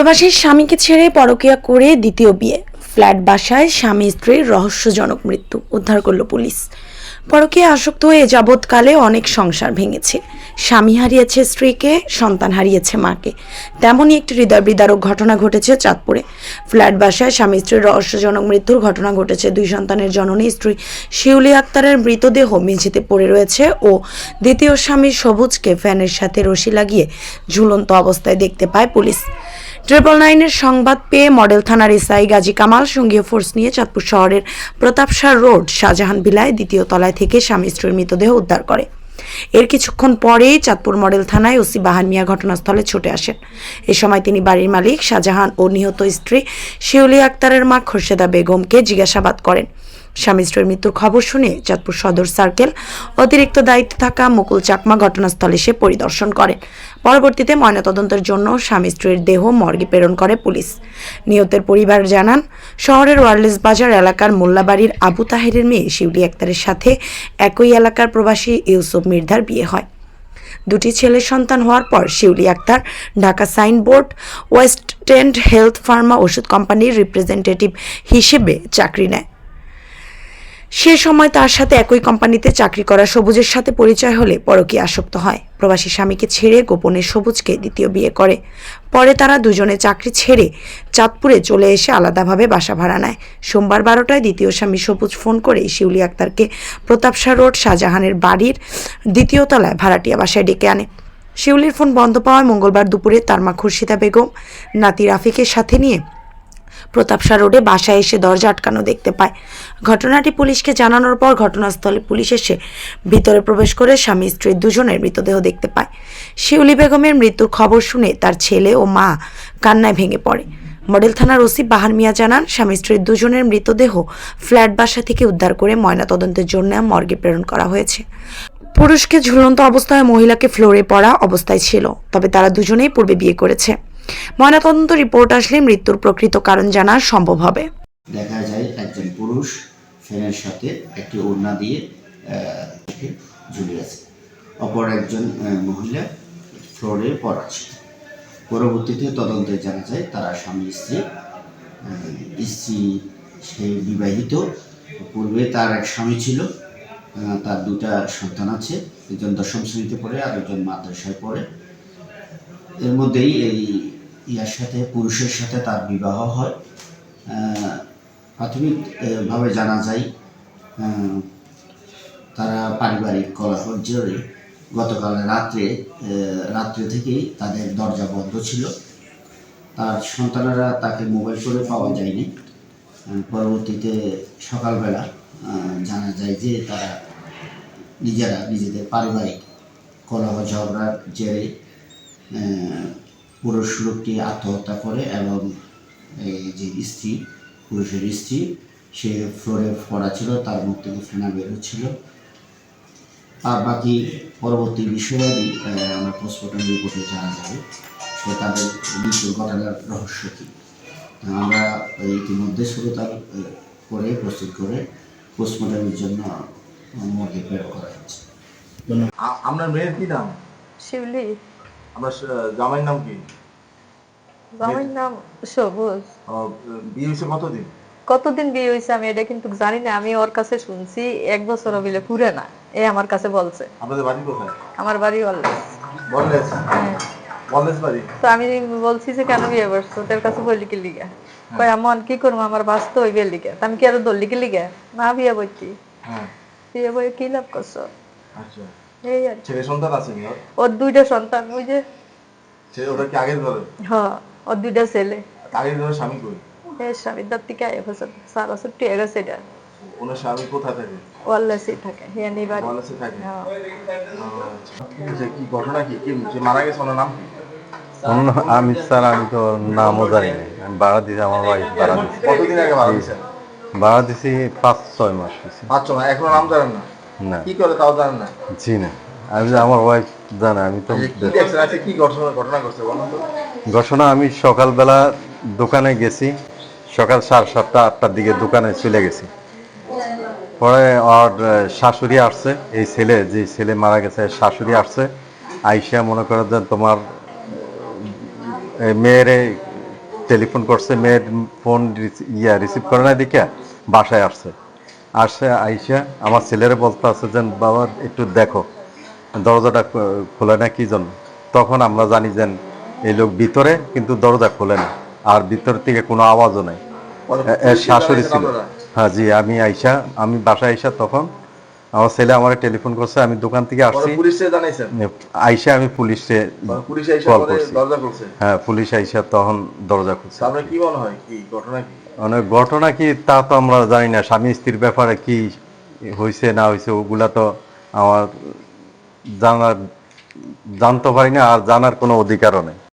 প্রবাসীর স্বামীকে ছেড়ে পরকিয়া করে দ্বিতীয় বিয়ে। ফ্ল্যাট বাসায় স্বামী স্ত্রীর রহস্যজনক মৃত্যু, উদ্ধার করল পুলিশ। পরকীয়া আসক্ত হয়ে যাবৎকালে অনেক সংসার ভেঙেছে। স্বামী হারিয়েছে স্ত্রীকে, সন্তান হারিয়েছে মাকে। তেমনই একটি হৃদয় বিদারক ঘটনা ঘটেছে চাঁদপুরে। ফ্ল্যাট বাসায় স্বামী স্ত্রীর রহস্যজনক মৃত্যুর ঘটনা ঘটেছে। দুই সন্তানের জননী স্ত্রী শিউলি আক্তারের মৃতদেহ মেঝেতে পড়ে রয়েছে ও দ্বিতীয় স্বামী সবুজকে ফ্যানের সাথে রশি লাগিয়ে ঝুলন্ত অবস্থায় দেখতে পায় পুলিশ। ট্রিপল নাইনের সংবাদ পেয়ে মডেল থানার এসআই গাজী কামাল সঙ্গীয় ফোর্স নিয়ে চাঁদপুর শহরের প্রতাপসার রোড, শাহজাহান বিলায় দ্বিতীয় তলায় থেকে স্বামী স্ত্রীর মৃতদেহ উদ্ধার করে। এর কিছুক্ষণ পরেই চাঁদপুর মডেল থানায় ওসি বাহান মিয়া ঘটনাস্থলে ছুটে আসেন। এ সময় তিনি বাড়ির মালিক, শাহজাহান ও নিহত স্ত্রী শিউলি আক্তারের মা খোরশেদা বেগমকে জিজ্ঞাসাবাদ করেন। স্বামী স্ত্রীর মৃত্যুর খবর শুনে চাঁদপুর সদর সার্কেল অতিরিক্ত দায়িত্বে থাকা মুকুল চাকমা ঘটনাস্থলে এসে পরিদর্শন করেন পরবর্তীতে ময়নাতদন্তের জন্য স্বামী স্ত্রীর দেহ মর্গে প্রেরণ করে পুলিশ। নিহতের পরিবার জানান, শহরের ওয়ারলেস বাজার এলাকার মোল্লাবাড়ির আবু তাহেরের মেয়ে শিউলি আক্তারের সাথে একই এলাকার প্রবাসী ইউসুফ মির্ধার বিয়ে হয়। দুটি ছেলের সন্তান হওয়ার পর Shiuli Akter Dhaka Signboard, West End Health Pharma ওষুধ কোম্পানির রিপ্রেজেন্টেটিভ হিসেবে চাকরি নেয়। সে সময় তার সাথে একই কোম্পানিতে চাকরি করা সবুজের সাথে পরিচয় হলে পরকী আসক্ত হয়। প্রবাসী স্বামীকে ছেড়ে গোপনে সবুজকে দ্বিতীয় বিয়ে করে। পরে তারা দুজনে চাকরি ছেড়ে চাঁদপুরে চলে এসে আলাদাভাবে বাসা ভাড়া নেয়। সোমবার বারোটায় দ্বিতীয় স্বামী সবুজ ফোন করে শিউলি আক্তারকে প্রতাপসা রোড শাহজাহানের বাড়ির দ্বিতীয় তলায় ভাড়াটিয়া বাসায় ডেকে আনে। শিউলির ফোন বন্ধ পাওয়ায় মঙ্গলবার দুপুরে তার মা খুরশিদা বেগম, নাতি রাফিকের সাথে নিয়ে প্রতাপসা রোডে বাসায় এসে দরজা আটকানো দেখতে পায়। ঘটনাটি পুলিশকে জানানোর পর ঘটনাস্থলে পুলিশ এসে ভিতরে প্রবেশ করে স্বামী স্ত্রীর দুজনের মৃতদেহ দেখতে পায়। শিউলি বেগমের মৃত্যুর খবর শুনে তার ছেলে ও মা কান্নায় ভেঙে পড়ে। মডেল থানার ওসি বাহার মিয়া জানান, স্বামী স্ত্রীর দুজনের মৃতদেহ ফ্ল্যাট বাসা থেকে উদ্ধার করে ময়নাতদন্তের জন্য মর্গে প্রেরণ করা হয়েছে। পুরুষকে ঝুলন্ত অবস্থায় মহিলাকে ফ্লোরে পড়া অবস্থায় ছিল, তবে তারা দুজনেই পূর্বে বিয়ে করেছে। ময়নাতদন্ত রিপোর্ট আসলে মৃত্যুর প্রকৃত কারণ জানা সম্ভব হবে। দেখা যায় একজন পুরুষ, ফ্যানের সাথে একটি ওড়না দিয়ে ঝুলে আছে। অপর একজন মহিলা ফ্লোরে পড়া ছিল পরবর্তীতে তদন্তে জানা যায় তারা স্বামী, স্ত্রী স্ত্রী সে বিবাহিত। পূর্বে তার এক স্বামী ছিল তার দুটা সন্তান আছে। একজন দশম শ্রেণীতে পড়ে আর একজন মাদ্রাসায় পড়ে। এর মধ্যেই এই ইয়ার সাথে, পুরুষের সাথে তার বিবাহ হয়। প্রাথমিকভাবে জানা যায় তারা পারিবারিক কলহর জোরে গতকাল রাত্রে রাত্রে থেকেই তাদের দরজা বন্ধ ছিল। তার সন্তানেরা তাকে মোবাইল করে পাওয়া যায়নি। পরবর্তীতে সকালবেলা জানা যায় যে তারা নিজেরা নিজেদের পারিবারিক কলহ ঝগড়ার জেরে পুরুষ লোকটি আত্মহত্যা করে এবং এই যে স্ত্রী পুরুষের স্ত্রী সে ফ্লোরে পড়া ছিল তার মুখ থেকে ফেনা বের হচ্ছিল। আর বাকি পরবর্তী বিষয়াদি আহ, আমরা পোস্টমর্টম রিপোর্টে জানা যাবে সে তাদের মৃত্যুর ঘটনার রহস্য কী। আমরা ইতিমধ্যে শ্রোতার করে প্রস্তুত করে পোস্টমর্টমের জন্য মর্গে প্রেরণ করা হচ্ছে। আ- আপনার মেয়ের কি নাম? শিউলি। জামাইয়ের নাম কি? আমার নাম সবুজ। বিয়ে হয়েছে কতদিন? কতদিন বিয়ে হয়েছে আমি এটা কিন্তু জানি না আমি ওর কাছে শুনছি এক বছর পুরে না এ আমার কাছে বলছে। আপনাদের বাড়ি কোথায়? আমার বাড়ি হ্যাঁ। বললেস বাড়ি? তো আমি বলছি যে কেন বিয়ে করছ? তোর কাছে বললি কি লিগা? কয় আমন কি করব? আমার বাস্তব হইবে লিগা। তা আমি কি আরও দললি কি লিগা? না বিয়ে বইছি হ্যাঁ। বিয়ে বই কি লাভ করছ? আচ্ছা। এই আর ছেলে সন্তান আছে ওর? দুইটা সন্তান ওই যে ছেলে ওটা কি আগের ঘরে? হ ওর দুইটা ছেলে। আগের ঘরে স্বামী কই? এই স্বামীর দাঁত থেকে আয় বছর সারা ছুটি হয়ে গেছে এটা ওনার স্বামী কোথায় থাকে? ওয়াল্লাসি থাকে হিয়া নেই বাড়ি। বললেসে থাকে? হ্যাঁ। আচ্ছা। কি ঘটনা কি? কি যে মারা গেছে ওনার নাম কি? আমি স্যার আমি তো নামও জানি না। আমি ভাড়া দিছি আমার ওয়াইফ ভাড়া দিছি। কতদিন আগে মারা গেছে ভাড়া দিছি পাঁচ ছয় মাস পাঁচ ছ মাস এখনও নাম জানেন না? না। কি করে তাও জানেন না। জি না। আমি আমার ওয়াইফ জানে আমি তো কি ঘটনা ঘটনা ঘটছে ঘটনা আমি সকালবেলা দোকানে গেছি। সকাল সাড়ে সাতটা আটটার দিকে দোকানে চলে গেছি। পরে শাশুড়ি আসছে। এই ছেলে যে ছেলে মারা গেছে শাশুড়ি আসছে। আইসা মনে করে যে তোমার মেয়েরে টেলিফোন করছে। মেয়ের ফোন ইয়া রিসিভ করে না দেখে বাসায় আসছে। আসছে আইসা। আমার ছেলেরা বলতে আছে যে বাবা একটু দেখো দরজাটা খোলে না কি জন্য? তখন আমরা জানি যে এই লোক ভিতরে কিন্তু দরজা খোলে না। আর ভিতর থেকে কোনো আওয়াজও নেই। শাশুড়ি ছিল। হ্যাঁ জি আমি আইসা আমি বাসায় আইসা তখন আমার ছেলে আমার টেলিফোন করছে আমি দোকান থেকে আসছি। পুলিশে আইসা আমি পুলিশে কল করছি। হ্যাঁ পুলিশ আইসা তখন দরজা খুলছে। তারপরে কি মনে হয়? কি ঘটনা কি? অনেক ঘটনা কি তা তো আমরা জানি না। স্বামী স্ত্রীর ব্যাপারে কি হয়েছে না হয়েছে ওগুলা তো আমার জানার জানতে পারি না, আর জানার কোনো অধিকারও নেই।